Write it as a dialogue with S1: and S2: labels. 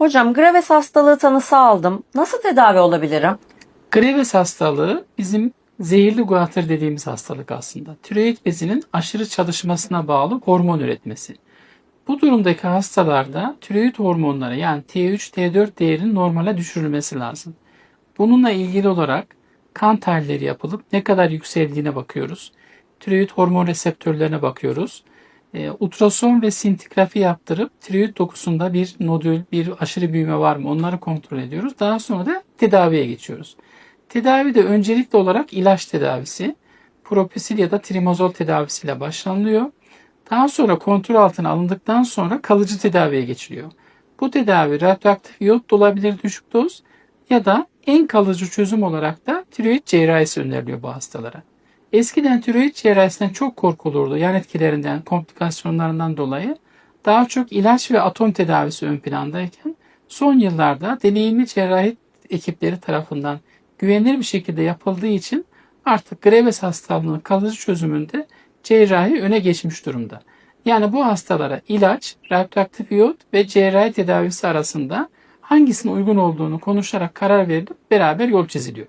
S1: Hocam Graves hastalığı tanısı aldım. Nasıl tedavi olabilirim?
S2: Graves hastalığı bizim zehirli guatr dediğimiz hastalık aslında. Tiroid bezinin aşırı çalışmasına bağlı hormon üretmesi. Bu durumdaki hastalarda tiroid hormonları yani T3, T4 değerinin normale düşürülmesi lazım. Bununla ilgili olarak kan tahlilleri yapılıp ne kadar yükseldiğine bakıyoruz. Tiroid hormon reseptörlerine bakıyoruz. E, ultrason ve sintigrafi yaptırıp tiroid dokusunda bir nodül, bir aşırı büyüme var mı onları kontrol ediyoruz. Daha sonra da tedaviye geçiyoruz. Tedavide öncelikli olarak ilaç tedavisi, propisil ya da trimazol tedavisiyle başlanılıyor. Daha sonra kontrol altına alındıktan sonra kalıcı tedaviye geçiliyor. Bu tedavi radyoaktif iyot da olabilir düşük doz ya da en kalıcı çözüm olarak da tiroid cerrahisi öneriliyor bu hastalara. Eskiden tiroid cerrahisinden çok korkulurdu. Yan etkilerinden, komplikasyonlarından dolayı daha çok ilaç ve atom tedavisi ön plandayken son yıllarda deneyimli cerrahi ekipleri tarafından güvenilir bir şekilde yapıldığı için artık Graves hastalığının kalıcı çözümünde cerrahi öne geçmiş durumda. Yani bu hastalara ilaç, radyoaktif iyot ve cerrahi tedavisi arasında hangisinin uygun olduğunu konuşarak karar verilip beraber yol çiziliyor.